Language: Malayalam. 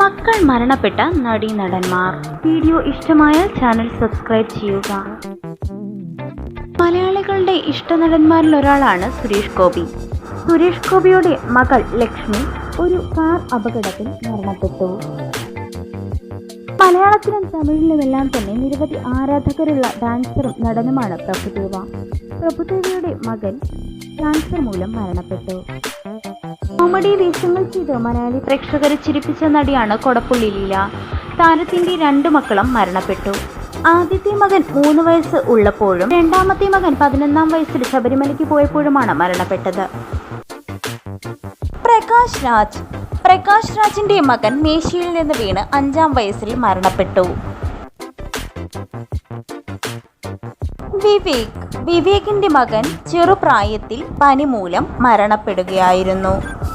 മക്കൾ മരണപ്പെട്ട നടീനടന്മാർ വീഡിയോ ഇഷ്ടമായാൽ ചാനൽ സബ്സ്ക്രൈബ് ചെയ്യുക. മലയാളികളുടെ ഇഷ്ടനടന്മാരിൽ ഒരാളാണ് സുരേഷ് ഗോപി. സുരേഷ് ഗോപിയുടെ മകൾ ലക്ഷ്മി ഒരു കാർ അപകടത്തിൽ മരണപ്പെട്ടു. മലയാളത്തിലും തമിഴിലുമെല്ലാം തന്നെ നിരവധി ആരാധകരുള്ള ഡാൻസറും നടനുമാണ് പ്രഭുദേവ. പ്രഭുദേവയുടെ മകൻ ക്യാൻസർ മൂലം മരണപ്പെട്ടു. കോമഡി വേഷങ്ങൾ ചെയ്ത് മലയാളി പ്രേക്ഷകരെ ചിരിപ്പിച്ച നടിയാണ് കൊടപ്പുള്ളി ലീല. താരത്തിന്റെ രണ്ട് മക്കളും മരണപ്പെട്ടു. ആദ്യത്തെ മകൻ മൂന്ന് വയസ്സ് ഉള്ളപ്പോഴും രണ്ടാമത്തെ മകൻ പതിനൊന്നാം വയസ്സിൽ ശബരിമലയ്ക്ക് പോയപ്പോഴുമാണ് മരണപ്പെട്ടത്. പ്രകാശ് രാജ്. പ്രകാശ് രാജിന്റെ മകൻ മേശയിൽ നിന്ന് വീണ് അഞ്ചാം വയസ്സിൽ മരണപ്പെട്ടു. വിവേക്. വിവേകിന്റെ മകൻ ചെറുപ്രായത്തിൽ പനി മൂലം മരണപ്പെടുകയായിരുന്നു.